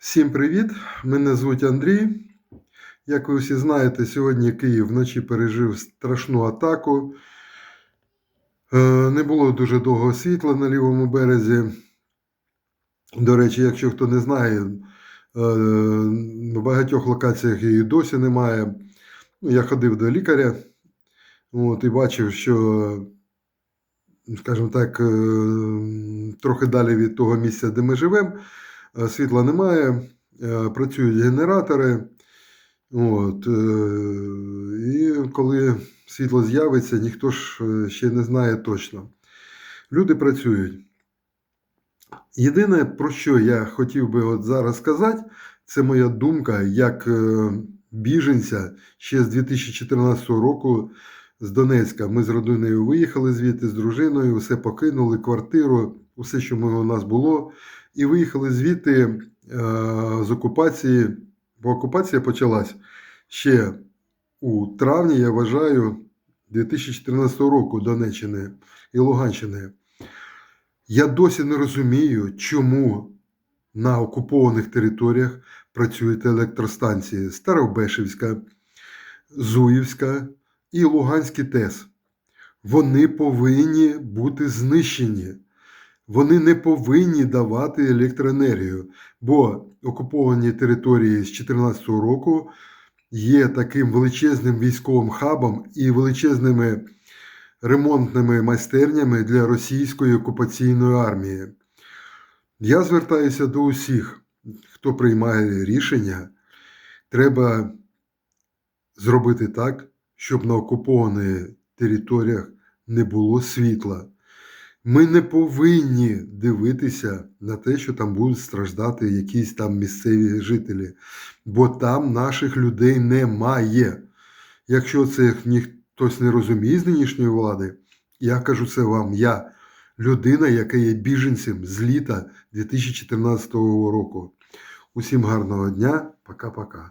Всім привіт! Мене звуть Андрій. Як ви всі знаєте, сьогодні Київ вночі пережив страшну атаку. Е, Не було дуже довго світла на лівому березі. До речі, якщо хто не знає, е, в багатьох локаціях її досі немає. Ну, Я ходив до лікаря от, і бачив, що, скажімо так, е, трохи далі від того місця, де ми живемо, світла немає, е, працюють генератори. От, е, і коли світло з'явиться, ніхто ж е, ще не знає точно. Люди працюють. Єдине, про що я хотів би от зараз сказати, це моя думка як е, біженця ще з 2014 року з Донецька. Ми з родиною виїхали звідти з дружиною, все покинули, квартиру, усе, що у нас було, і виїхали звідти е, з окупації, бо окупація почалась ще у травні, я вважаю, 2014 року Донеччини і Луганщини. Я досі не розумію, чому на окупованих територіях працюють електростанції Старобешівська, Зуївська і Луганський ТЕС. Вони повинні бути знищені. Вони не повинні давати електроенергію, бо окуповані території з 2014 року є таким величезним військовим хабом і величезними ремонтними майстернями для російської окупаційної армії. Я звертаюся до усіх, хто приймає рішення, треба зробити так, щоб на окупованих територіях не було світла. Ми не повинні дивитися на те, що там будуть страждати якісь там місцеві жителі, бо там наших людей немає. Якщо це хтось не розуміє з нинішньої влади, я кажу це вам, я людина, яка є біженцем з літа 2014 року. Усім гарного дня, пока-пока.